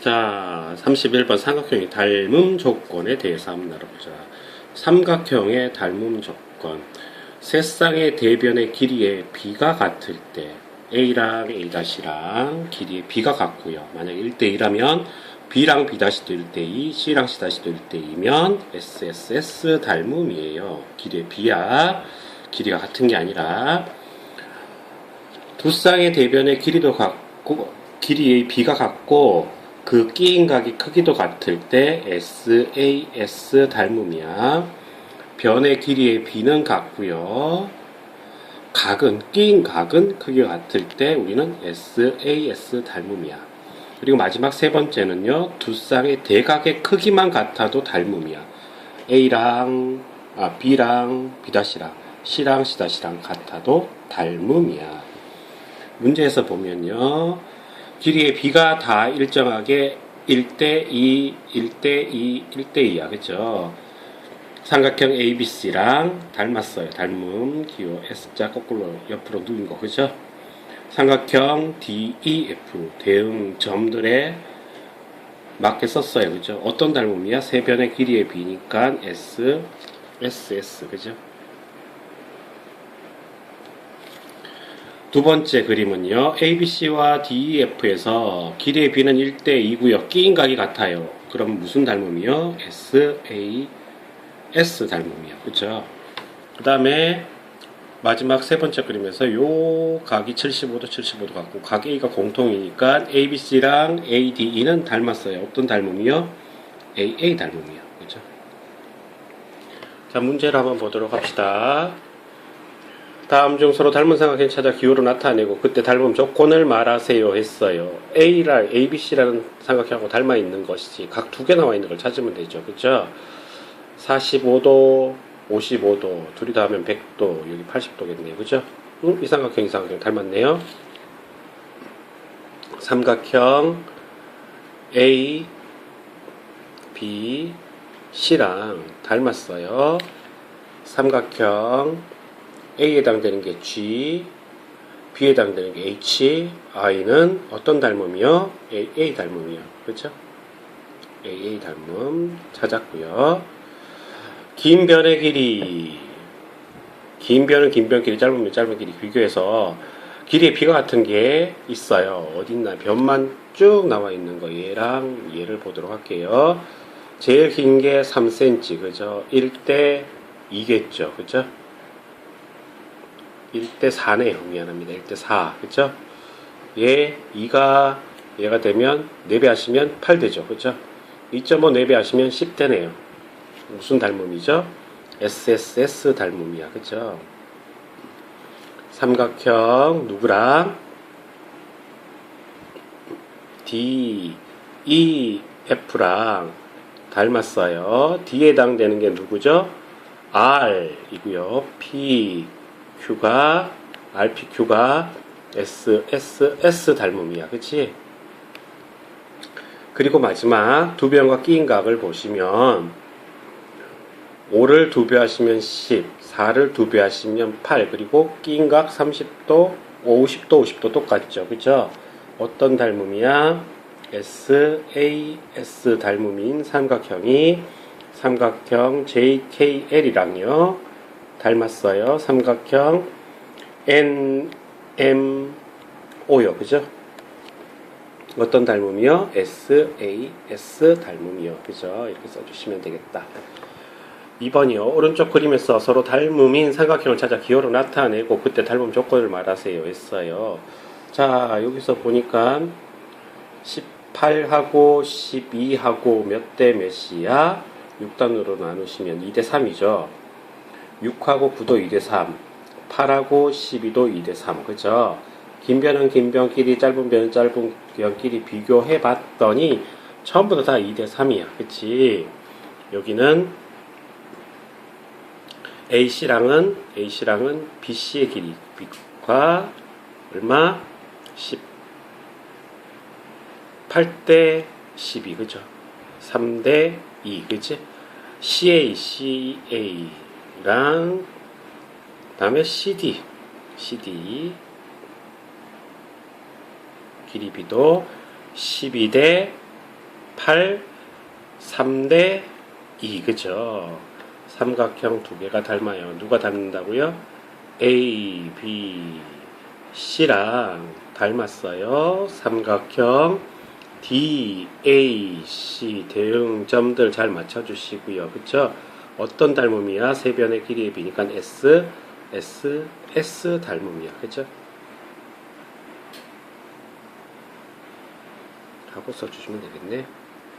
자, 31번 삼각형의 닮음 조건에 대해서 한번 알아보자. 삼각형의 닮음 조건. 세 쌍의 대변의 길이의 b가 같을 때 a랑 a-랑 길이의 b가 같고요. 만약 1대2라면 b랑 b-도 1대2, c랑 c-도 1대2면 sss 닮음이에요. 길이의 b야. 길이가 같은 게 아니라 두 쌍의 대변의 길이도 같고 길이의 b가 같고 그 끼인 각이 크기도 같을 때 SAS 닮음이야. 변의 길이의 b는 같고요. 각은 끼인 각은 크기가 같을 때 우리는 SAS 닮음이야. 그리고 마지막 세 번째는요. 두 쌍의 대각의 크기만 같아도 닮음이야. A랑 아, B랑 B-랑 C랑 C-랑 같아도 닮음이야. 문제에서 보면요. 길이의 b가 다 일정하게 1대2, 1대2, 1대2야. 그죠? 삼각형 ABC랑 닮았어요. 닮음, 기호 S자 거꾸로 옆으로 누인 거. 그죠? 삼각형 DEF, 대응 점들에 맞게 썼어요. 그죠? 어떤 닮음이야? 세 변의 길이의 b니까 S, SS. 그죠? 두 번째 그림은요. ABC와 DEF에서 길이의 b는 1대 2고요. 끼인 각이 같아요. 그럼 무슨 닮음이요? S, A, S 닮음이요. 그쵸? 그 다음에 마지막 세 번째 그림에서 요 각이 75도, 75도 같고 각 A가 공통이니까 ABC랑 ADE는 닮았어요. 어떤 닮음이요? AA 닮음이요. 그죠? 자, 문제를 한번 보도록 합시다. 다음 중 서로 닮은 삼각형 찾아 기호로 나타내고 그때 닮음 조건을 말하세요 했어요. A랑 ABC라는 삼각형하고 닮아 있는 것이지 각 두 개 나와 있는 걸 찾으면 되죠. 그죠? 45도, 55도, 둘이 다 하면 100도, 여기 80도겠네요. 그죠? 응? 이 삼각형, 이 삼각형 닮았네요. 삼각형 A, B, C랑 닮았어요. 삼각형 A에 해당되는 게 G, B에 해당되는 게 H, I는 어떤 닮음이요? A, A 닮음이요. 그렇죠? A, A 닮음 찾았고요. 긴 변의 길이 긴 변은 긴 변 길이 변 짧은 길이 비교해서 길이의 비가 같은 게 있어요. 어딨나 변만 쭉 나와 있는 거 얘랑 얘를 보도록 할게요. 제일 긴 게 3cm 그죠? 1대 2겠죠. 그죠? 1대 4네요. 미안합니다. 1대 4. 그쵸? 얘 2가 얘가 되면 4배 하시면 8 되죠. 그쵸? 2.5 4배 하시면 10 되네요. 무슨 닮음이죠? SSS 닮음이야. 그쵸? 삼각형 누구랑 D, E, F랑 닮았어요. D에 해당되는 게 누구죠? R이고요. P, Q가 RPQ가 S, S, S 닮음이야. 그치? 그리고 마지막 두 변과 끼인 각을 보시면 5를 두 배 하시면 10, 4를 두 배 하시면 8, 그리고 끼인 각 30도, 50도, 50도 똑같죠. 그죠? 어떤 닮음이야? S, A, S 닮음인 삼각형이 삼각형 JKL이랑요. 닮았어요. 삼각형 N, M, O요. 그죠? 어떤 닮음이요? S, A, S 닮음이요. 그죠? 이렇게 써주시면 되겠다. 2번이요. 오른쪽 그림에서 서로 닮음인 삼각형을 찾아 기호로 나타내고 그때 닮음 조건을 말하세요. 했어요. 자, 여기서 보니까 18하고 12하고 몇 대 몇이야? 6단으로 나누시면 2대 3이죠. 6하고 9도 2대 3, 8하고 12도 2대 3, 그죠? 긴 변은 긴 변끼리, 짧은 변은 짧은 변끼리 비교해 봤더니 전부 다 2대 3이야. 그치? 여기는 AC랑은, AC랑은 BC의 길이가 얼마? 18대 12, 그죠? 3대 2, 그치? CA, CA 랑 다음에 CD, CD 길이 비도 12대 8, 3대 2, 그죠? 삼각형 두 개가 닮아요. 누가 닮는다고요? A, B, C랑 닮았어요. 삼각형 D, A, C 대응점들 잘 맞춰주시고요. 그쵸? 어떤 닮음이야? 세 변의 길이의 비니까 S, S, S 닮음이야. 그죠? 하고 써주시면 되겠네.